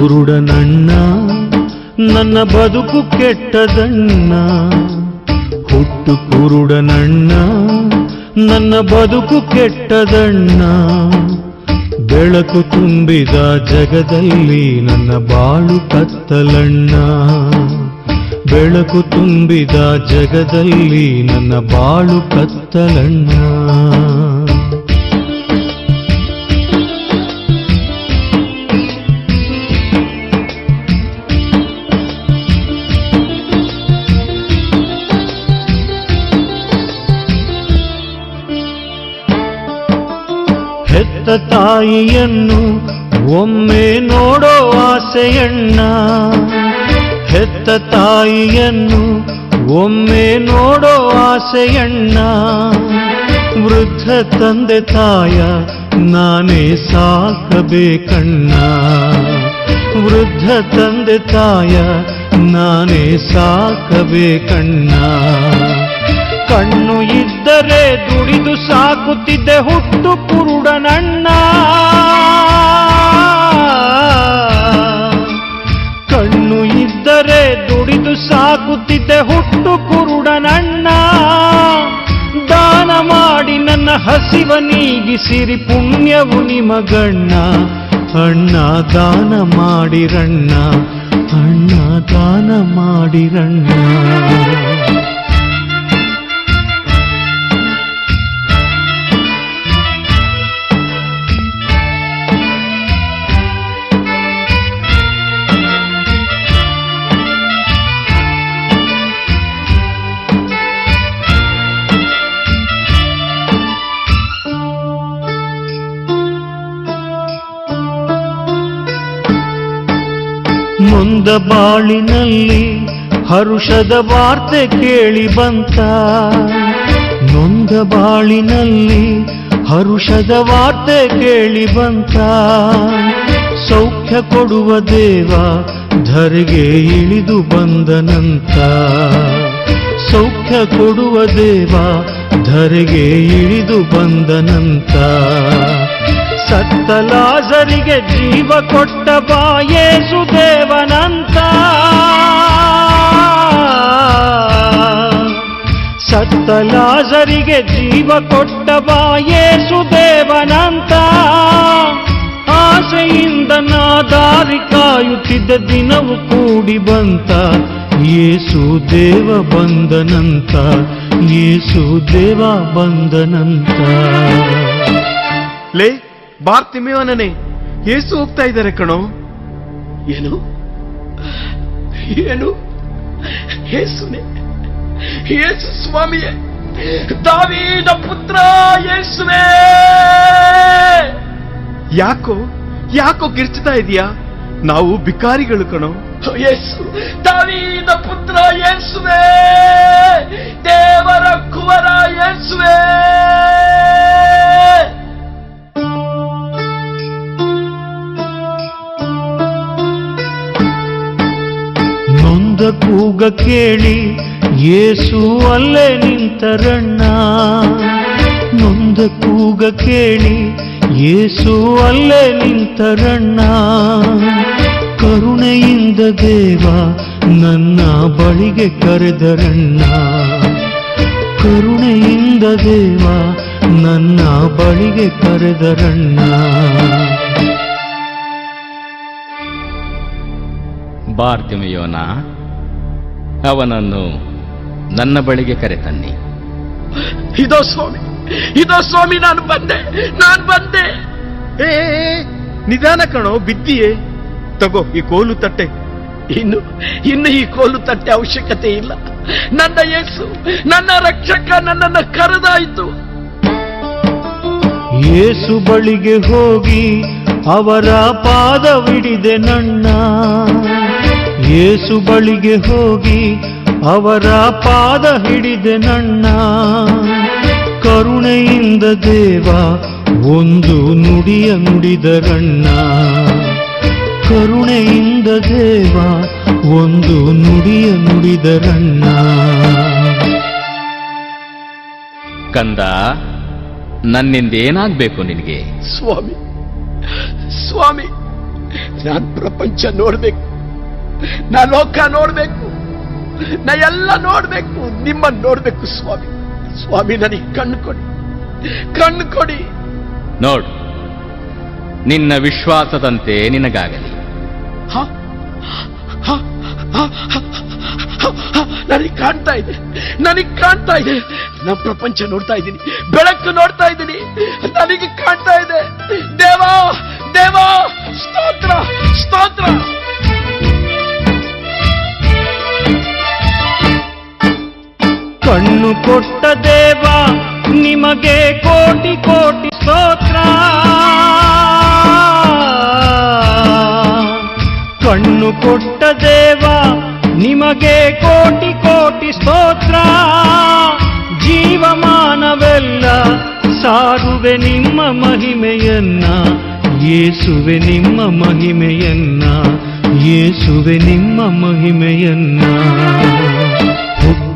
ಕುರುಡನಣ್ಣ, ನನ್ನ ಬದುಕು ಕೆಟ್ಟದಣ್ಣ. ಹುಟ್ಟು ಕುರುಡನಣ್ಣ, ನನ್ನ ಬದುಕು ಕೆಟ್ಟದಣ್ಣ. ಬೆಳಕು ತುಂಬಿದ ಜಗದಲ್ಲಿ ನನ್ನ ಬಾಳು ಕತ್ತಲಣ್ಣ. ಬೆಳಕು ತುಂಬಿದ ಜಗದಲ್ಲಿ ನನ್ನ ಬಾಳು ಕತ್ತಲಣ್ಣ. ತಾಯಿಯನ್ನು ಒಮ್ಮೆ ನೋಡೋ ಆಸೆಯಣ್ಣ. ಹೆತ್ತ ತಾಯಿಯನ್ನು ಒಮ್ಮೆ ನೋಡೋ ಆಸೆಯಣ್ಣ. ವೃದ್ಧ ತಂದೆ ತಾಯ, ನಾನೇ ಸಾಕಬೇಕಣ್ಣ. ವೃದ್ಧ ತಂದೆ ತಾಯ, ನಾನೇ ಸಾಕಬೇಕಣ್ಣ. ಕಣ್ಣು ಇದ್ದರೆ ದುಡಿದು ಸಾಕುತ್ತಿದ್ದೆ ಹುಟ್ಟು ಕುರುಡನಣ್ಣ. ಕಣ್ಣು ಇದ್ದರೆ ದುಡಿದು ಸಾಕುತ್ತಿದ್ದೆ ಹುಟ್ಟು ಕುರುಡನಣ್ಣ. ದಾನ ಮಾಡಿ ನನ್ನ ಹಸಿವ ನೀಗಿಸಿರಿ ಪುಣ್ಯವು ನಿಮಗಣ್ಣ. ಅಣ್ಣ, ದಾನ ಮಾಡಿರಣ್ಣ. ಅಣ್ಣ, ದಾನ ಮಾಡಿರಣ್ಣ. ನೊಂದ ಬಾಳಿನಲ್ಲಿ ಹರುಷದ ವಾರ್ತೆ ಕೇಳಿ ಬಂತ. ನೊಂದ ಬಾಳಿನಲ್ಲಿ ಹರುಷದ ವಾರ್ತೆ ಕೇಳಿ ಬಂತ. ಸೌಖ್ಯ ಕೊಡುವ ದೇವ ಧರೆಗೆ ಇಳಿದು ಬಂದನಂತ ಸೌಖ್ಯ ಕೊಡುವ ದೇವ ಧರೆಗೆ ಇಳಿದು ಬಂದನಂತ ಸತ್ತ ಲಾಜರಿಗೆ ಜೀವ ಕೊಟ್ಟ ಬಾಯೇಸು ದೇವನಂತ ಸತ್ತ ಲಾಜರಿಗೆ ಜೀವ ಕೊಟ್ಟ ಬಾಯೇಸು ದೇವನಂತ ಆಸೆಯಿಂದ ನಾ ದಾರಿ ಕಾಯುತ್ತಿದ್ದ ದಿನವು ಕೂಡಿ ಬಂತ. ಯೇಸು ದೇವ ಬಂದನಂತ ಯೇಸು ದೇವ ಬಂದನಂತ. ಲೇ ಬಾರ್ತಿಮೇವನೇ ಏಸು ಹೋಗ್ತಾ ಇದ್ದಾರೆ ಕಣೋ. ಏನು? ಏನು? ಏಸುನೇ? ಏಸು ಸ್ವಾಮಿಯೇ ದಾವೀದ ಪುತ್ರ ಯೇಸುವೇ ಯಾಕೋ ಯಾಕೋ ಗಿರ್ಚ್ತಾ ಇದೀಯಾ? ನಾವು ಬಿಕಾರಿಗಳು ಕಣೋ. ಯೇಸು ದಾವೀದ ಪುತ್ರ ಯೇಸುವೇ ದೇವರ ಕುವರ ಯೇಸುವೇ ಕೂಗ ಕೇಳಿ ಯೇಸು ಅಲ್ಲೇ ನಿಂತರಣ್ಣ ನೊಂದ ಕೂಗ ಕೇಳಿ ಯೇಸು ಅಲ್ಲೇ ನಿಂತರಣ್ಣ ಕರುಣೆಯಿಂದ ದೇವ ನನ್ನ ಬಳಿಗೆ ಕರೆದರಣ್ಣ ಕರುಣೆಯಿಂದ ದೇವ ನನ್ನ ಬಳಿಗೆ ಕರೆದರಣ್ಣ ಬಾರ್ತಿಮೆಯೋನ ಅವನನ್ನು ನನ್ನ ಬಳಿಗೆ ಕರೆತನ್ನಿ. ಇದೋ ಸ್ವಾಮಿ ಇದೋ ಸ್ವಾಮಿ ನಾನು ಬಂದೆ ನಾನು ಬಂದೆ. ಏ, ನಿಧಾನ ಕಣೋ ಬಿದ್ದಿಯೇ? ತಗೋ ಈ ಕೋಲು ತಟ್ಟೆ. ಇನ್ನು ಇನ್ನು ಈ ಕೋಲು ತಟ್ಟೆ ಅವಶ್ಯಕತೆ ಇಲ್ಲ. ನನ್ನ ಯೇಸು ನನ್ನ ರಕ್ಷಕ ನನ್ನನ್ನು ಕರೆದಾಯಿತು. ಯೇಸು ಬಳಿಗೆ ಹೋಗಿ ಅವರ ಪಾದವಿಡಿದೆ ನನ್ನ. ಯೇಸು ಬಳಿಗೆ ಹೋಗಿ ಅವರ ಪಾದ ಹಿಡಿದೆ ನನ್ನ. ಕರುಣೆಯಿಂದ ದೇವ ಒಂದು ನುಡಿಯ ನುಡಿದರಣ್ಣ ಕರುಣೆಯಿಂದ ದೇವ ಒಂದು ನುಡಿಯ ನುಡಿದರಣ್ಣ ಕಂದ ನನ್ನಿಂದ ಏನಾಗಬೇಕು ನಿನಗೆ? ಸ್ವಾಮಿ ಸ್ವಾಮಿ ನಾನು ಪ್ರಪಂಚ ನೋಡ್ಬೇಕು. ನಾ ಲೋಕ ನೋಡ್ಬೇಕು ನಾ ಎಲ್ಲ ನೋಡ್ಬೇಕು ನಿಮ್ಮನ್ನ ನೋಡ್ಬೇಕು ಸ್ವಾಮಿ. ಸ್ವಾಮಿ ನನಗೆ ಕಣ್ಣು ಕೊಡಿ ಕಣ್ಣು ಕೊಡಿ. ನೋಡು ನಿನ್ನ ವಿಶ್ವಾಸದಂತೆ ನಿನಗಾಗಲಿ? ನನಗ್ ಕಾಣ್ತಾ ಇದೆ ನನಗೆ ಕಾಣ್ತಾ ಇದೆ. ನಮ್ಮ ಪ್ರಪಂಚ ನೋಡ್ತಾ ಇದ್ದೀನಿ ಬೆಳಕು ನೋಡ್ತಾ ಇದ್ದೀನಿ ನನಗೆ ಕಾಣ್ತಾ ಇದೆ. ದೇವಾ ದೇವಾ. ಕೊಟ್ಟ ದೇವ ನಿಮಗೆ ಕೋಟಿ ಕೋಟಿ ಸ್ತೋತ್ರ. ಕಣ್ಣು ಕೊಟ್ಟ ದೇವ ನಿಮಗೆ ಕೋಟಿ ಕೋಟಿ ಸ್ತೋತ್ರ. ಜೀವಮಾನವೆಲ್ಲ ಸಾರುವೆ ನಿಮ್ಮ ಮಹಿಮೆಯನ್ನ ಯೇಸುವೆ ನಿಮ್ಮ ಮಹಿಮೆಯನ್ನ ಯೇಸುವೆ ನಿಮ್ಮ ಮಹಿಮೆಯನ್ನ.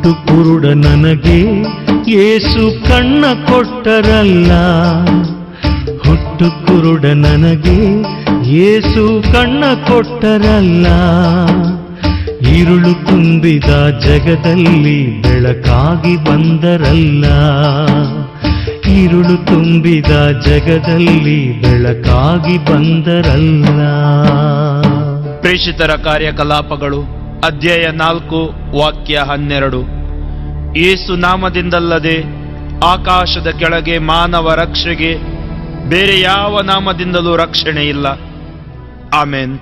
ಕುಂತು ಕುರುಡ ನನಗೆ. ಏಸು ಕಣ್ಣ ಕೊಟ್ಟರಲ್ಲ. ಹುಟ್ಟು ಕುರುಡ ನನಗೆ. ಏಸು ಕಣ್ಣ ಕೊಟ್ಟರಲ್ಲ. ಇರುಳು ತುಂಬಿದ ಜಗದಲ್ಲಿ ಬೆಳಕಾಗಿ ಬಂದರಲ್ಲ. ಇರುಳು ತುಂಬಿದ ಜಗದಲ್ಲಿ ಬೆಳಕಾಗಿ ಬಂದರಲ್ಲ. ಪ್ರೇಷಿತರ ಕಾರ್ಯಕಲಾಪಗಳು ಅಧ್ಯಾಯ ನಾಲ್ಕು, ವಾಕ್ಯ ಹನ್ನೆರಡು. ಯೇಸು ನಾಮದಿಂದಲ್ಲದೆ ಆಕಾಶದ ಕೆಳಗೆ ಮಾನವ ರಕ್ಷೆಗೆ ಬೇರೆ ಯಾವ ನಾಮದಿಂದಲೂ ರಕ್ಷಣೆ ಇಲ್ಲ ಆಮೇನ್.